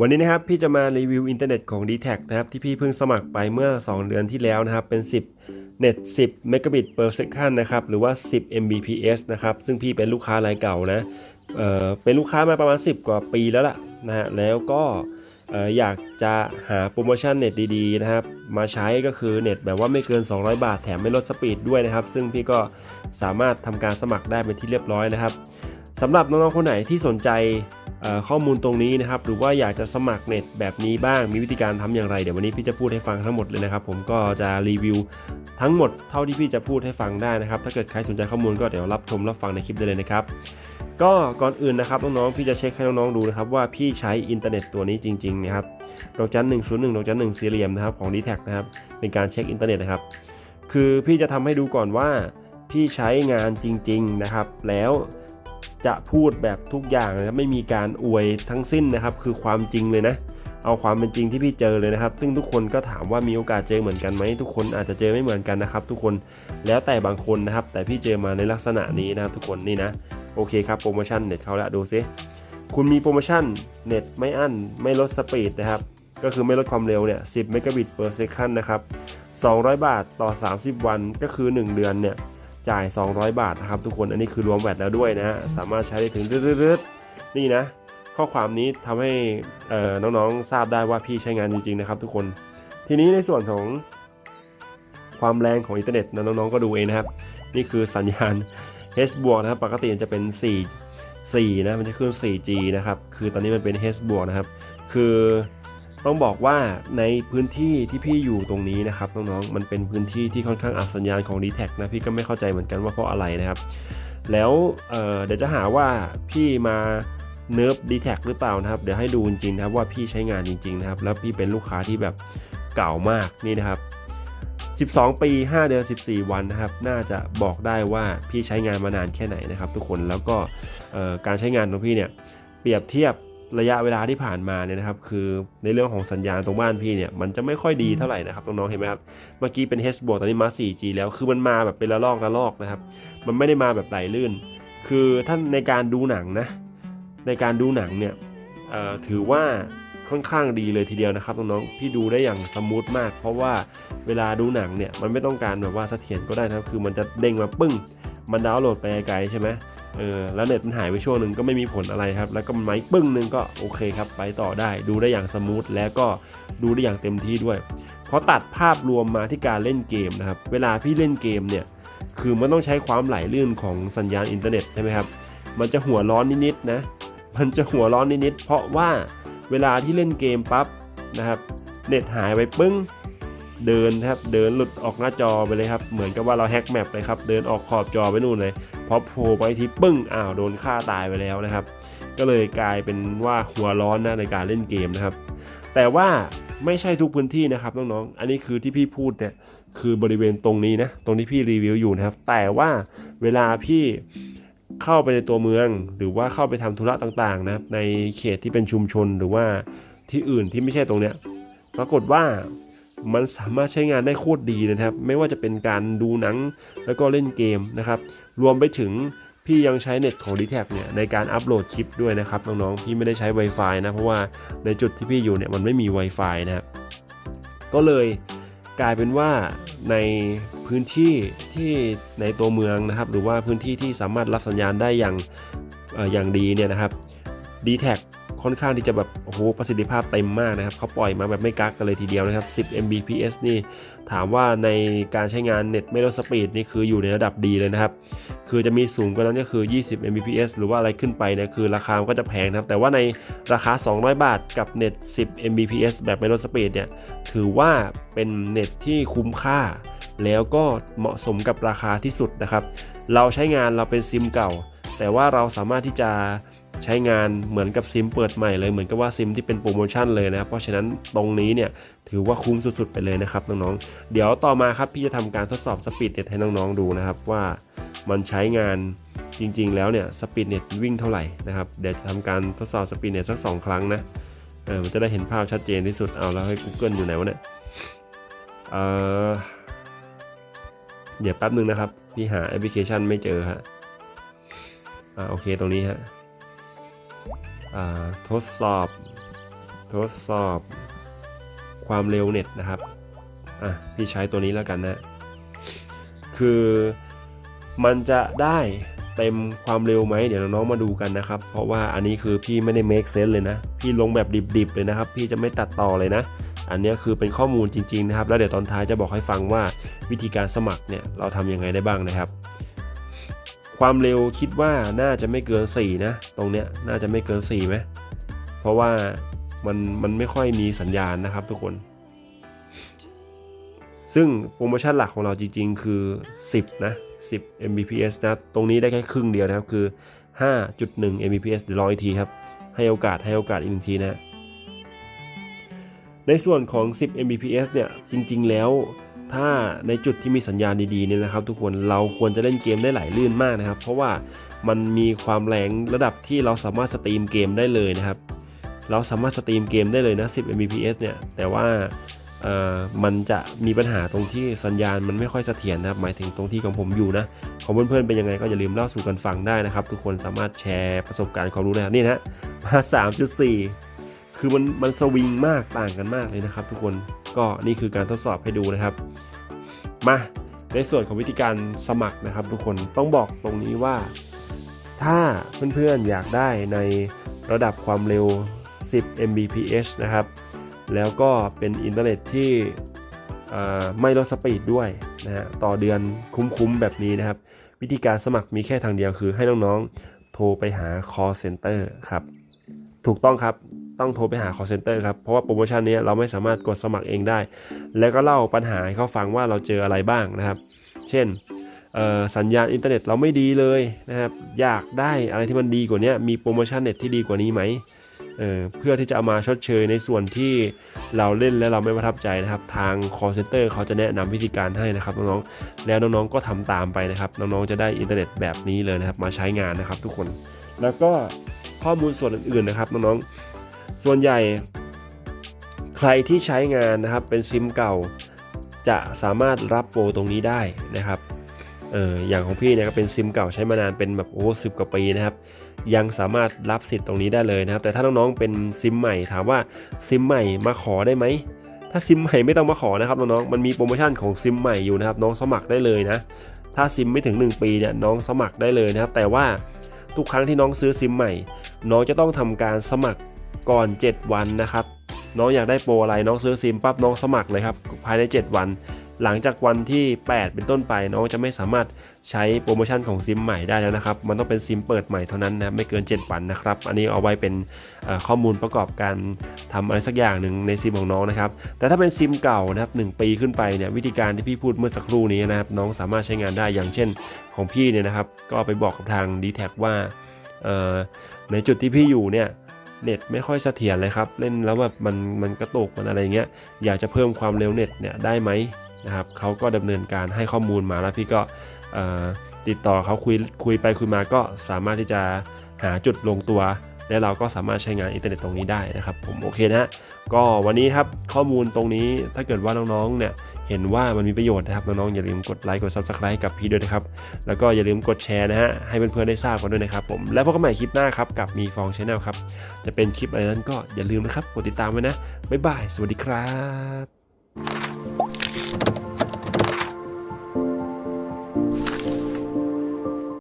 วันนี้นะครับพี่จะมารีวิวอินเทอร์เน็ตของ d t แทนะครับที่พี่เพิ่งสมัครไปเมื่อ 2 เดือนที่แล้วนะครับเป็น 10 เน็ต 10 megabit per second นะครับหรือว่า 10 mbps นะครับซึ่งพี่เป็นลูกค้ารายเก่านะเออเป็นลูกค้ามาประมาณ 10 กว่าปีแล้วล่ะนะฮะแล้วก็เอ่อยากจะหาโปรโมชั่นเน็ตดีๆนะครับมาใช้ก็คือเน็ตแบบว่าไม่เกิน 200 บาทแถมไม่ลดสปีดด้วยนะครับ ซึ่งพี่ก็สามารถทำการสมัครได้เป็นที่เรียบร้อยนะครับสำหรับน้องๆคนไหนที่สนใจ ข้อมูลตรงนี้นะครับ หรือว่าอยากจะสมัครเน็ตแบบนี้บ้าง มีวิธีการทำอย่างไร เดี๋ยววันนี้พี่จะพูดให้ฟังทั้งหมดเลยนะครับ ผมก็จะรีวิวทั้งหมดเท่าที่พี่จะพูดให้ฟังได้นะครับ ถ้าเกิดใครสนใจข้อมูลก็เดี๋ยวรับชมรับฟังในคลิปได้เลยนะครับก็ก่อนอื่นนะครับน้องๆพี่จะเช็คให้น้องๆดูนะครับว่าพี่ใช้อินเทอร์เน็ตตัวนี้จริงๆนะครับดอกจันหนึ่งศูนย์หนึ่งดอกจันหนึ่งสี่เหลี่ยมนะครับของ d t แทนะครับเป็นการเช็คอินเทอร์เน็ตนะครับคือพี่จะทำให้ดูก่อนว่าพี่ใช้งานจริง ๆนะครับ แล้ว จะพูดแบบทุกอย่างนะครับไม่มีการอวยทั้งสิ้นนะครับ คือความจริงเลยนะ เอาความเป็นจริงที่พี่เจอเลยนะครับ ซึ่งทุกคนก็ถามว่ามีโอกาสเจอเหมือนกันไหมทุกคนอาจจะเจอไม่เหมือนกันนะครับ ทุกคนแล้วแต่บางคนนะครับ แต่พี่เจอมาในลักษณะนี้นะครับทุกคนนี่นะโอเคครับโปรโมชั่นเน็ตเขาละดูซิคุณมีโปรโมชั่นเน็ตไม่อั้นไม่ลดสปีดนะครับก็คือไม่ลดความเร็วเนี่ย 10 เมกะบิต per second นะครับ 200 บาทต่อ 30 วันก็คือ 1 เดือนเนี่ย จ่าย 200 บาทนะครับทุกคนอันนี้คือรวมแวตแล้วด้วยนะฮะสามารถใช้ได้ถึงรืดๆนี่นะ ข้อความนี้ทำให้น้องๆทราบได้ว่าพี่ใช้งานจริงๆนะครับ ทุกคนทีนี้ในส่วนของความแรงของอินเทอร์เน็ตนะน้องๆก็ดูเองนะครับ นี่คือสัญญาณ H บวกนะครับปกติจะเป็น 4 4 นะมันจะขึ้น 4G นะครับคือตอนนี้มันเป็น H บวกนะครับคือ ต้องบอกว่าในพื้นที่ที่พี่อยู่ตรงนี้นะครับน้องๆมันเป็นพื้นที่ที่ค่อนข้างอับสัญญาณของ d t แทนะพี่ก็ไม่เข้าใจเหมือนกันว่าเพราะอะไรนะครับ แล้วเเดี๋ยวจะหาว่าพี่มาเนิร์ฟ d t แท็หรือเปล่านะครับ เดี๋ยวให้ดูจริงๆนะครับว่าพี่ใช้งานจริงๆนะครับ แล้วพี่เป็นลูกค้าที่แบบเก่ามากนี่นะครับ 12 ปี 5 เดือน 14 วันนะครับ น่าจะบอกได้ว่าพี่ใช้งานมานานแค่ไหนนะครับ ทุกคนแล้วก็การใช้งานของพี่เนี่ยเปรียบเทียบ ระยะเวลาที่ผ่านมาเนี่ยนะครับ คือในเรื่องของสัญญาณตรงบ้านพี่เนี่ยมันจะไม่ค่อยดีเท่าไหร่นะครับน้องๆเห็นไหมครับเมื่อกี้เป็น H บวกตอนนี้มา 4G แล้วคือมันมาแบบเป็นระลอกระลอกนะครับ มันไม่ได้มาแบบไหลลื่น คือท่านในการดูหนังนะ ในการดูหนังเนี่ยถือว่าค่อนข้างดีเลยทีเดียวนะครับน้องๆพี่ดูได้อย่างสมูทมาก เพราะว่าเวลาดูหนังเนี่ยมันไม่ต้องการแบบว่าเสถียรก็ได้นะครับ คือมันจะเด้งมาปึ้ง มันดาวน์โหลดไปไกลใช่ไหม เออแล้วเน็ตมันหายไปช่วงหนึ่งก็ไม่มีผลอะไรครับ แล้วก็มันไม้ปึ้งหนึ่งก็โอเคครับ ไปต่อได้ดูได้อย่างสมูทแล้วก็ดูได้อย่างเต็มที่ด้วยพราะตัดภาพรวมมาที่การเล่นเกมนะครับ เวลาพี่เล่นเกมเนี่ยคือมันต้องใช้ความไหลลื่นของสัญญาณอินเทอร์เน็ตใช่ไหมครับ มันจะหัวร้อนนิดๆนะ มันจะหัวร้อนนิดๆเพราะว่าเวลาที่เล่นเกมปั๊บนะครับเน็ตหายไปปึ้งเดินครับเดินหลุดออกหน้าจอไปเลยครับ เหมือนกับว่าเราแฮกแมปเลยครับ เดินออกขอบจอไปนู่นเลย พอโผล่ไปที่ปึ้งอ้าวโดนฆ่าตายไปแล้วนะครับ ก็เลยกลายเป็นว่าหัวร้อนนะในการเล่นเกมนะครับ แต่ว่าไม่ใช่ทุกพื้นที่นะครับน้องๆ อันนี้คือที่พี่พูดเนี่ยคือบริเวณตรงนี้นะ ตรงที่พี่รีวิวอยู่นะครับ แต่ว่าเวลาพี่เข้าไปในตัวเมือง หรือว่าเข้าไปทำธุระต่างๆนะครับ ในเขตที่เป็นชุมชนหรือว่าที่อื่นที่ไม่ใช่ตรงเนี้ย ปรากฏว่ามันสามารถใช้งานได้โคตรดีนะครับ ไม่ว่าจะเป็นการดูหนังแล้วก็เล่นเกมนะครับ รวมไปถึงพี่ยังใช้เน็ตของ d t แทเนี่ยในการอัปโหลดคลิปด้วยนะครับน้องๆพี่ไม่ได้ใช้ Wi-Fi นะเพราะว่าในจุดที่พี่อยู่เนี่ยมันไม่มี Wi-Fi นะครับก็เลยกลายเป็นว่าในพื้นที่ที่ในตัวเมืองนะครับ หรือว่าพื้นที่ที่สามารถรับสัญญาณได้อย่างเอ่ออย่างดีเนี่ยนะครับ d t แทค่อนข้างที่จะแบบโอ้โหประสิทธิภาพเต็มมากนะครับเขาปล่อยมาแบบไม่กักกันเลยทีเดียวนะครับ 10 Mbps นี่ ถามว่าในการใช้งานเน็ตไม่ลดสปีดนี่คืออยู่ในระดับดีเลยนะครับ คือจะมีสูงกว่านั้นก็คือ 20 Mbps หรือว่าอะไรขึ้นไปเนี่ยคือราคามันก็จะแพงนะครับ แต่ว่าในราคา 200 บาทกับเน็ต 10 Mbps แบบไม่ลดสปีดเนี่ยถือว่าเป็นเน็ตที่คุ้มค่า แล้วก็เหมาะสมกับราคาที่สุดนะครับ เราใช้งานเราเป็นซิมเก่า แต่ว่าเราสามารถที่จะใช้งานเหมือนกับซิมเปิดใหม่เลยเหมือนกับว่าซิมที่เป็นโปรโมชั่นเลยนะครับเพราะฉะนั้นตรงนี้เนี่ยถือว่าคุ้มสุดๆไปเลยนะครับน้องๆเดี๋ยวต่อมาครับพี่จะทำการทดสอบสปีดเน็ตให้น้องๆดูนะครับว่ามันใช้งานจริงๆ แล้วเนี่ยสปีดเน็ตวิ่งเท่าไหร่นะครับเดี๋ยวจะทำการทดสอบสปีดเน็ตสักสองครั้งนะเออมันจะได้เห็นภาพชัดเจนที่สุดเอาแล้วให้ Google อยู่ไหนวะเนี่ยเออเดี๋ยวแป๊บหนึ่งนะครับ พี่หาแอปพลิเคชันไม่เจอฮะ อ่าโอเคตรงนี้ฮะอ่าทดสอบ ทดสอบความเร็วเน็ตนะครับอะพี่ใช้ตัวนี้แล้วกันนะคือมันจะได้เต็มความเร็วไหมเดี๋ยวน้องๆมาดูกันนะครับ เพราะว่าอันนี้คือพี่ไม่ได้ make sense เลยนะ พี่ลงแบบดิบๆเลยนะครับ พี่จะไม่ตัดต่อเลยนะ อันนี้คือเป็นข้อมูลจริง ๆนะครับ แล้วเดี๋ยวตอนท้ายจะบอกให้ฟังว่าวิธีการสมัครเนี่ยเราทำยังไงได้บ้างนะครับ ความเร็วคิดว่าน่าจะไม่เกิน 4 นะ ตรงเนี้ยน่าจะไม่เกิน4ไหมเพราะว่ามันมันไม่ค่อยมีสัญญาณนะครับทุกคน ซึ่งโปรโมชั่นหลักของเราจริง ๆ คือ 10 นะ 10 Mbps นะ ตรงนี้ได้แค่ครึ่งเดียวนะครับ คือ 5.1 Mbps เดี๋ยวลองอีกทีครับ ให้โอกาสให้โอกาสอีกหนึ่งทีนะ ในส่วนของ 10 Mbps เนี่ยจริง ๆ แล้ว ถ้าในจุดที่มีสัญญาณดีๆเนี่ยนะครับ ทุกคนเราควรจะเล่นเกมได้ไหลลื่นมากนะครับ เพราะว่ามันมีความแรงระดับที่เราสามารถสตรีมเกมได้เลยนะครับ เราสามารถสตรีมเกมได้เลยนะ 10 Mbps เนี่ย แต่ว่ามันจะมีปัญหาตรงที่สัญญาณมันไม่ค่อยเสถียรนะครับ หมายถึงตรงที่ของผมอยู่นะของเพื่อนๆเป็นยังไงก็อย่าลืมเล่าสู่กันฟังได้นะครับ ทุกคนสามารถแชร์ประสบการณ์ความรู้ได้นี่นะมา 3.4 คือมันมันสวิงมากต่างกันมากเลยนะครับ ทุกคนก็นี่คือการทดสอบให้ดูนะครับ มาในส่วนของวิธีการสมัครนะครับ ทุกคนต้องบอกตรงนี้ว่า ถ้าเพื่อนๆอยากได้ในระดับความเร็ว 10 Mbps นะครับ แล้วก็เป็นอินเทอร์เน็ตที่ไม่ลดสปีดด้วยนะฮะต่อเดือนคุ้มๆแบบนี้นะครับ วิธีการสมัครมีแค่ทางเดียวคือให้น้องๆ โทรไปหา call center ครับ ถูกต้องครับ ต้องโทรไปหา call center ครับ เพราะว่าโปรโมชั่นนี้เราไม่สามารถกดสมัครเองได้ แล้วก็เล่าปัญหาให้เขาฟังว่าเราเจออะไรบ้างนะครับ เช่นสัญญาณอินเทอร์เน็ตเราไม่ดีเลยนะครับ อยากได้อะไรที่มันดีกว่านี้มีโปรโมชั่นเน็ตที่ดีกว่านี้ไหมเออเพื่อที่จะเอามาชดเชยในส่วนที่เราเล่นแล้วเราไม่ประทับใจนะครับ ทาง call center เขาจะแนะนำวิธีการให้นะครับน้องๆ แล้วน้องๆ ก็ทำตามไปนะครับ น้องๆ จะได้อินเทอร์เน็ตแบบนี้เลยนะครับ มาใช้งานนะครับทุกคน แล้วก็ข้อมูลส่วนอื่นๆ นะครับน้องๆ ส่วนใหญ่ ใครที่ใช้งานนะครับเป็นซิมเก่า จะสามารถรับโปรตรงนี้ได้นะครับเอออย่างของพี่เนี่ยก็เป็นซิมเก่าใช้มานานเป็นแบบโอ้สิบกว่าปีนะครับ ยังสามารถรับสิทธิ์ตรงนี้ได้เลยนะครับ แต่ถ้าน้องๆเป็นซิมใหม่ถามว่าซิมใหม่มาขอได้ไหมถ้าซิมใหม่ไม่ต้องมาขอนะครับน้องๆมันมีโปรโมชั่นของซิมใหม่อยู่นะครับ น้องสมัครได้เลยนะ ถ้าซิมไม่ถึง 1 ปีเนี่ยน้องสมัครได้เลยนะครับ แต่ว่าทุกครั้งที่น้องซื้อซิมใหม่ น้องจะต้องทำการสมัคร ก่อน 7 วันนะครับ น้องอยากได้โปรอะไรน้องซื้อซิมปั๊บน้องสมัครเลยครับภายใน 7 วัน หลังจากวันที่ 8 เป็นต้นไปน้องจะไม่สามารถใช้โปรโมชั่นของซิมใหม่ได้แล้วนะครับ มันต้องเป็นซิมเปิดใหม่เท่านั้นนะไม่เกิน 7 วันนะครับ อันนี้เอาไว้เป็นข้อมูลประกอบการทำอะไรสักอย่างหนึ่งในซิมของน้องนะครับ แต่ถ้าเป็นซิมเก่านะครับหปีขึ้นไปเนี่ยวิธีการที่พี่พูดเมื่อสักครู่นี้นะครับ น้องสามารถใช้งานได้อย่างเช่นของพี่เนี่ยนะครับ ก็ไปบอกกับทาง d t แทว่าในจุดที่พี่อยู่เนี่ย เน็ตไม่ค่อยเสถียรเลยครับ เล่นแล้วแบบมันมันกระตุกมันอะไรเงี้ย อยากจะเพิ่มความเร็วเน็ตเนี่ยได้ไหมนะครับเขาก็ดำเนินการให้ข้อมูลมาแล้วพี่ก็ติดต่อเขาคุยคุยไปคุยมาก็สามารถที่จะหาจุดลงตัว และเราก็สามารถใช้งานอินเทอร์เน็ตตรงนี้ได้นะครับ ผมโอเคนะก็วันนี้ครับข้อมูลตรงนี้ถ้าเกิดว่าน้องๆเนี่ย เห็นว่ามันมีประโยชน์นะครับน้องๆอย่าลืมกดไลค์กด subscribe กับพี่ด้วยนะครับแล้วก็อย่าลืมกดแชร์นะฮะให้เพื่อนๆได้ทราบกันด้วยนะครับผมแล้วพบกันใหม่คลิปหน้าครับกับมีฟองชาแนลครับจะเป็นคลิปอะไรนั้นก็อย่าลืมนะครับกดติดตามไว้นะบ๊ายบายสวัสดีครับ